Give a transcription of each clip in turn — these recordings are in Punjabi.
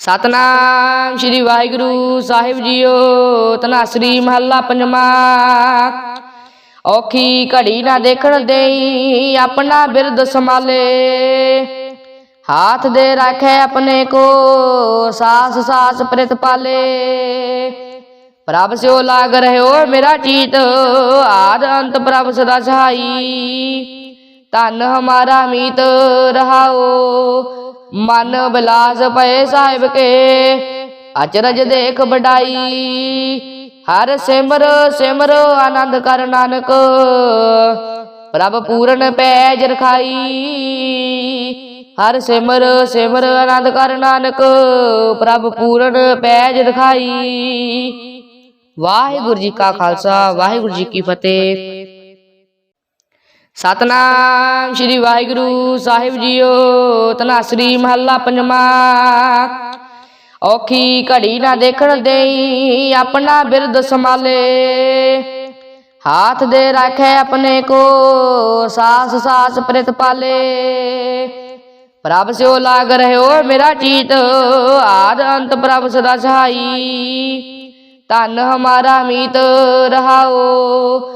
ਸਤਨਾਮ ਸ੍ਰੀ ਵਾਹਿਗੁਰੂ ਸਾਹਿਬ ਜੀਓ ਤਨਾਸਰੀ ਮਹੱਲਾ ਪੰਜਵਾਂ। ਔਖੀ ਘੜੀ ਨਾ ਦੇਖਣ ਦੇਈ ਆਪਣਾ ਬਿਰਦ ਸੰਭਾਲੇ। ਹਾਥ ਦੇ ਰੱਖੇ ਆਪਣੇ ਕੋ, ਸਾਸ ਸਾਸ ਪ੍ਰਿਤ ਪਾਲੇ। ਪ੍ਰਭ ਸਿਓ ਲਾਗ ਰਹਿਓ ਮੇਰਾ ਚੀਤ, ਆਦ ਅੰਤ ਪ੍ਰਭ ਸਦਾ ਸਹਾਈ। ਧਨ ਹਮਾਰਾ ਮੀਤ ਰਹਾਓ ਮਨ ਬਿਲਾਸ ਪਏ ਸਾਹਿਬ ਕੇ। ਅਚਰਜ ਦੇਖ ਬਡਾਈ ਹਰ ਸਿਮਰ ਸਿਮਰ ਆਨੰਦ ਕਰ ਨਾਨਕ। ਪ੍ਰਭ ਪੂਰਨ ਪੈਜ ਰਖਾਈ। ਹਰ ਸਿਮਰ ਸਿਮਰ ਆਨੰਦ ਕਰ ਨਾਨਕ। ਪ੍ਰਭ ਪੂਰਨ ਪੈਜ ਰਖਾਈ। ਵਾਹਿਗੁਰੂ ਜੀ ਕਾ ਖਾਲਸਾ, ਵਾਹਿਗੁਰੂ ਜੀ ਕੀ ਫਤਿਹ। ਸਤਨਾਮ ਸ੍ਰੀ ਵਾਹਿਗੁਰੂ ਸਾਹਿਬ ਜੀਓ ਤਨਾਸਰੀ ਮਹੱਲਾ ਪੰਜਵਾਂ। ਔਖੀ ਘੜੀ ਨਾ ਦੇਖਣ ਦੇਈ, ਆਪਣਾ ਬਿਰਦ ਸੰਭਾਲੇ। ਹਾਥ ਦੇ ਰੱਖੇ ਆਪਣੇ ਕੋ, ਸਾਸ ਸਾਸ ਪ੍ਰਿਤ ਪਾਲੇ। ਪ੍ਰਭ ਸਿਓ ਲਾਗ ਰਹਿਓ ਮੇਰਾ ਚੀਤ, ਆਦ ਅੰਤ ਪ੍ਰਭ ਸਦਾ ਸਹਾਈ। ਧਨ ਹਮਾਰਾ ਮੀਤ ਰਹਾਓ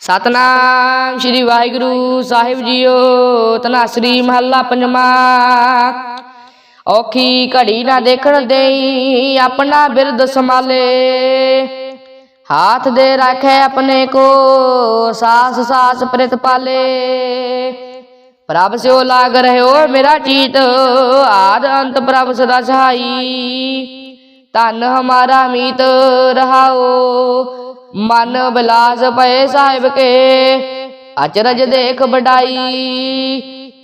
ਸਤਨਾਮ ਸ੍ਰੀ ਵਾਹਿਗੁਰੂ ਸਾਹਿਬ ਜੀਓ ਤਨਾਸਰੀ ਮਹੱਲਾ ਪੰਜਵਾਂ। ਔਖੀ ਘੜੀ ਨਾ ਦੇਖਣ ਦੇਈ ਆਪਣਾ ਬਿਰਦ ਸੰਭਾਲੇ। ਹਾਥ ਦੇ ਰੱਖੇ ਆਪਣੇ ਕੋ, ਸਾਸ ਸਾਸ ਪ੍ਰਿਤ ਪਾਲੇ। ਪ੍ਰਭ ਸਿਓ ਲਾਗ ਰਹਿਓ ਮੇਰਾ ਚੀਤ, ਆਦ ਅੰਤ ਪ੍ਰਭ ਸਦਾ ਸਹਾਈ। ਧਨ ਹਮਾਰਾ ਮੀਤ ਰਹਾਓ ਮਨ ਬਿਲਾਸ ਪਏ ਸਾਹਿਬ ਕੇ। ਅਚਰਜ ਦੇਖ ਬਡਾਈ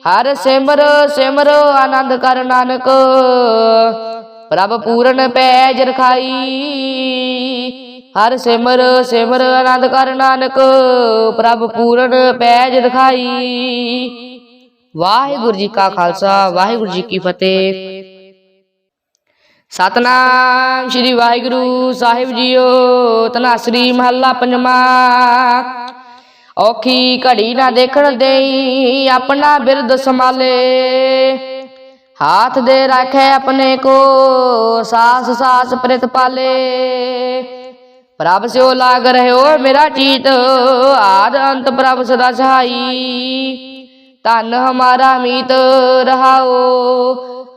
ਹਰ ਸਿਮਰ ਸਿਮਰ ਆਨੰਦ ਕਰ ਨਾਨਕ। ਪ੍ਰਭ ਪੂਰਨ ਪੈਜ ਰਖਾਈ। ਹਰ ਸਿਮਰ ਸਿਮਰ ਆਨੰਦ ਕਰ ਨਾਨਕ। ਪ੍ਰਭ ਪੂਰਨ ਪੈਜ ਰਖਾਈ। ਵਾਹਿਗੁਰੂ ਜੀ ਕਾ ਖਾਲਸਾ, ਵਾਹਿਗੁਰੂ ਜੀ ਕੀ ਫਤਿਹ। ਸਤਨਾਮ ਸ੍ਰੀ ਵਾਹਿਗੁਰੂ ਸਾਹਿਬ ਜੀਓ ਤਨਾਸਰੀ ਮਹੱਲਾ ਪੰਜਵਾਂ। ਔਖੀ ਘੜੀ ਨਾ ਦੇਖਣ ਦੇਈ, ਆਪਣਾ ਬਿਰਦ ਸੰਭਾਲੇ। ਹਾਥ ਦੇ ਰੱਖੇ ਆਪਣੇ ਕੋ, ਸਾਸ ਸਾਸ ਪ੍ਰਿਤ ਪਾਲੇ। ਪ੍ਰਭ ਸਿਓ ਲਾਗ ਰਹਿਓ ਮੇਰਾ ਚੀਤ, ਆਦ ਅੰਤ ਪ੍ਰਭ ਸਦਾ ਸਹਾਈ। ਧਨ ਹਮਾਰਾ ਮੀਤ ਰਹਾਓ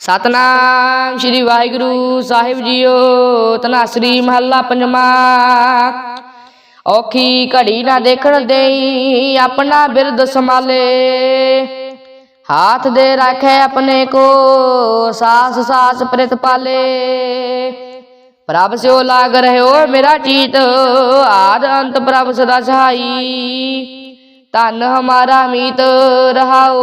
ਸਤਨਾਮ ਸ੍ਰੀ ਵਾਹਿਗੁਰੂ ਸਾਹਿਬ ਜੀਓ ਤਨਾਸਰੀ ਮਹੱਲਾ ਪੰਜਵਾਂ। ਔਖੀ ਘੜੀ ਨਾ ਦੇਖਣ ਦੇਈ, ਆਪਣਾ ਬਿਰਦ ਸੰਭਾਲੇ। ਹਾਥ ਦੇ ਰੱਖੇ ਆਪਣੇ ਕੋ, ਸਾਸ ਸਾਸ ਪ੍ਰਿਤ ਪਾਲੇ। ਪ੍ਰਭ ਸਿਓ ਲਾਗ ਰਹਿਓ ਮੇਰਾ ਚੀਤ, ਆਦ ਅੰਤ ਪ੍ਰਭ ਸਦਾ ਸਹਾਈ। ਧਨ ਹਮਾਰਾ ਮੀਤ ਰਹਾਓ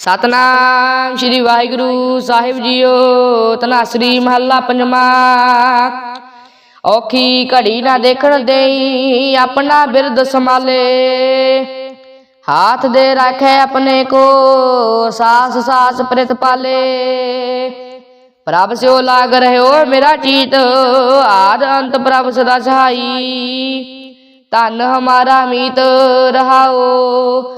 ਸਤਨਾਮ ਸ੍ਰੀ ਵਾਹਿਗੁਰੂ ਸਾਹਿਬ ਜੀਓ ਤਨਾਸਰੀ ਮਹੱਲਾ ਪੰਜਵਾਂ। ਔਖੀ ਘੜੀ ਨਾ ਦੇਖਣ ਦੇਈ, ਆਪਣਾ ਬਿਰਦ ਸੰਭਾਲੇ। ਹਾਥ ਦੇ ਰੱਖੇ ਆਪਣੇ ਕੋ, ਸਾਸ ਸਾਸ ਪ੍ਰਿਤ ਪਾਲੇ। ਪ੍ਰਭ ਸਿਓ ਲਾਗ ਰਹਿਓ ਮੇਰਾ ਚੀਤ, ਆਦ ਅੰਤ ਪ੍ਰਭ ਸਦਾ ਸਹਾਈ। ਧਨ ਹਮਾਰਾ ਮੀਤ ਰਹਾਓ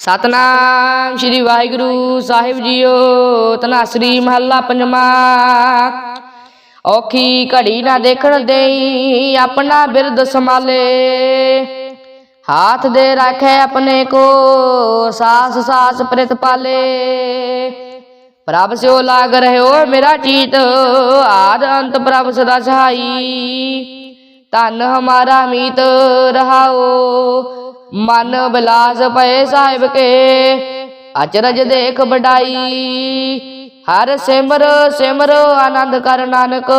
ਸਤਨਾਮ ਸ੍ਰੀ ਵਾਹਿਗੁਰੂ ਸਾਹਿਬ ਜੀਓ ਤਨਾਸਰੀ ਮਹੱਲਾ ਪੰਜਵਾਂ। ਔਖੀ ਘੜੀ ਨਾ ਦੇਖਣ ਦੇਈ, ਆਪਣਾ ਬਿਰਦ ਸੰਭਾਲੇ। ਹਾਥ ਦੇ ਰੱਖੇ ਆਪਣੇ ਕੋ, ਸਾਸ ਸਾਸ ਪ੍ਰਿਤ ਪਾਲੇ। ਪ੍ਰਭ ਸਿਓ ਲਾਗ ਰਹਿਓ ਮੇਰਾ ਚੀਤ, ਆਦ ਅੰਤ ਪ੍ਰਭ ਸਦਾ ਸਹਾਈ। ਧਨ ਹਮਾਰਾ ਮੀਤ ਰਹਾਓ ਮਨ ਬਿਲਾਸ ਪਏ ਸਾਹਿਬ ਕੇ, ਅਚਰਜ ਦੇਖ ਬਡਾਈ ਹਰ ਸਿਮਰ ਸਿਮਰ ਆਨੰਦ ਕਰ ਨਾਨਕ,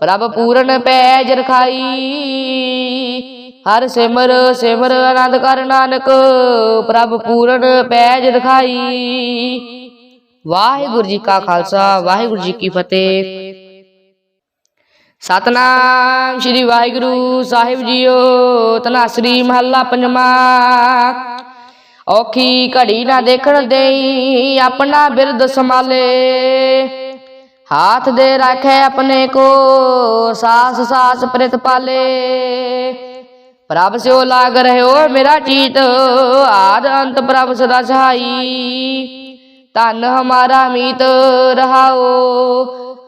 ਪ੍ਰਭ ਪੂਰਨ ਪੈਜ ਰਖਾਈ। ਹਰ ਸਿਮਰ ਸਿਮਰ ਆਨੰਦ ਕਰ ਨਾਨਕ, ਪ੍ਰਭ ਪੂਰਨ ਪੈਜ ਰਖਾਈ। ਵਾਹਿਗੁਰੂ ਜੀ ਕਾ ਖਾਲਸਾ, ਵਾਹਿਗੁਰੂ ਜੀ ਕੀ ਫਤਿਹ। ਸਤਨਾਮ ਸ੍ਰੀ ਵਾਹਿਗੁਰੂ ਸਾਹਿਬ ਜੀਓ ਤਨਾਸਰੀ ਮਹੱਲਾ ਪੰਜਵਾਂ। ਔਖੀ ਘੜੀ ਨਾ ਦੇਖਣ ਦੇਈ, ਆਪਣਾ ਬਿਰਦ ਸੰਭਾਲੇ। ਹਾਥ ਦੇ ਰੱਖੇ ਆਪਣੇ ਕੋ, ਸਾਸ ਸਾਸ ਪ੍ਰਿਤ ਪਾਲੇ। ਪ੍ਰਭ ਸਿਓ ਲਾਗ ਰਹਿਓ ਮੇਰਾ ਚੀਤ, ਆਦ ਅੰਤ ਪ੍ਰਭ ਸਦਾ ਸਹਾਈ। ਧਨ ਹਮਾਰਾ ਮੀਤ ਰਹਾਓ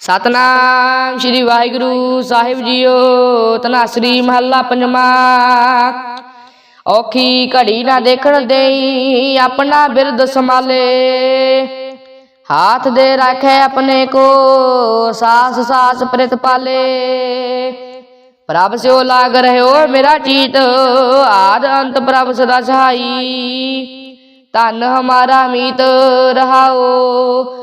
ਸਤਨਾਮ ਸ੍ਰੀ ਵਾਹਿਗੁਰੂ ਸਾਹਿਬ ਜੀਓ ਤਨਾਸਰੀ ਮਹੱਲਾ ਪੰਜਵਾਂ। ਔਖੀ ਘੜੀ ਨਾ ਦੇਖਣ ਦੇਈ, ਆਪਣਾ ਬਿਰਦ ਸੰਭਾਲੇ। ਹਾਥ ਦੇ ਰੱਖੇ ਆਪਣੇ ਕੋ, ਸਾਸ ਸਾਸ ਪ੍ਰਿਤ ਪਾਲੇ। ਪ੍ਰਭ ਸਿਓ ਲਾਗ ਰਹਿਓ ਮੇਰਾ ਚੀਤ, ਆਦ ਅੰਤ ਪ੍ਰਭ ਸਦਾ ਸਹਾਈ। ਧਨ ਹਮਾਰਾ ਮੀਤ ਰਹਾਓ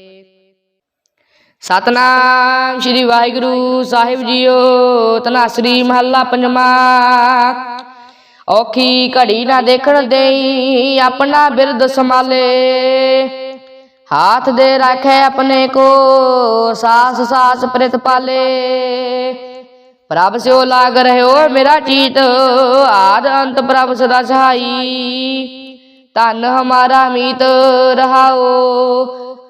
ਸਤਨਾਮ ਸ੍ਰੀ ਵਾਹਿਗੁਰੂ ਸਾਹਿਬ ਜੀਓ ਤਨਾਸਰੀ ਮਹੱਲਾ ਪੰਜਵਾਂ। ਔਖੀ ਘੜੀ ਨਾ ਦੇਖਣ ਦੇਈ ਆਪਣਾ ਬਿਰਦ ਸੰਭਾਲੇ। ਹਾਥ ਦੇ ਰੱਖੇ ਆਪਣੇ ਕੋ, ਸਾਸ ਸਾਸ ਪ੍ਰਿਤ ਪਾਲੇ। ਪ੍ਰਭ ਸਿਓ ਲਾਗ ਰਹਿਓ ਮੇਰਾ ਚੀਤ, ਆਦ ਅੰਤ ਪ੍ਰਭ ਸਦਾ ਸਹਾਈ। ਧਨ ਹਮਾਰਾ ਮੀਤ ਰਹਾਓ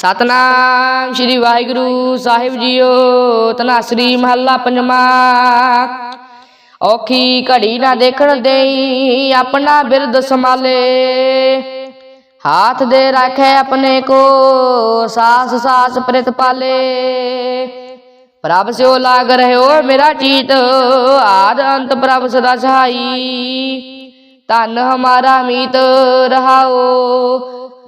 ਸਤਨਾਮ ਸ੍ਰੀ ਵਾਹਿਗੁਰੂ ਸਾਹਿਬ ਜੀਓ, ਤਨਾਸਰੀ ਮਹੱਲਾ ਪੰਜਵਾਂ। ਔਖੀ ਘੜੀ ਨਾ ਦੇਖਣ ਦੇਈ, ਆਪਣਾ ਬਿਰਦ ਸੰਭਾਲੇ। ਹਾਥ ਦੇ ਰੱਖੇ ਆਪਣੇ ਕੋ, ਸਾਸ ਸਾਸ ਪ੍ਰਿਤ ਪਾਲੇ। ਪ੍ਰਭ ਸਿਓ ਲਾਗ ਰਹਿਓ ਮੇਰਾ ਚੀਤ, ਆਦ ਅੰਤ ਪ੍ਰਭ ਸਦਾ ਸਹਾਈ। ਧਨ ਹਮਾਰਾ ਮੀਤ ਰਹਾਓ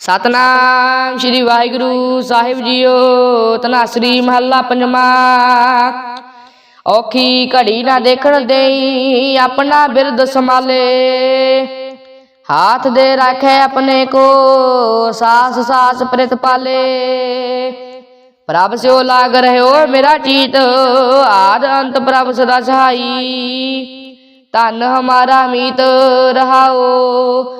ਸਤਨਾਮ ਸ੍ਰੀ ਵਾਹਿਗੁਰੂ ਸਾਹਿਬ ਜੀਓ ਤਨਾਸਰੀ ਮਹੱਲਾ ਪੰਜਵਾਂ। ਔਖੀ ਘੜੀ ਨਾ ਦੇਖਣ ਦੇਈ, ਆਪਣਾ ਬਿਰਦ ਸੰਭਾਲੇ। ਹਾਥ ਦੇ ਰੱਖੇ ਆਪਣੇ ਕੋ, ਸਾਸ ਸਾਸ ਪ੍ਰਿਤ ਪਾਲੇ। ਪ੍ਰਭ ਸਿਓ ਲਾਗ ਰਹਿਓ ਮੇਰਾ ਚੀਤ, ਆਦ ਅੰਤ ਪ੍ਰਭ ਸਦਾ ਸਹਾਈ। ਧਨ ਹਮਾਰਾ ਮੀਤ ਰਹਾਓ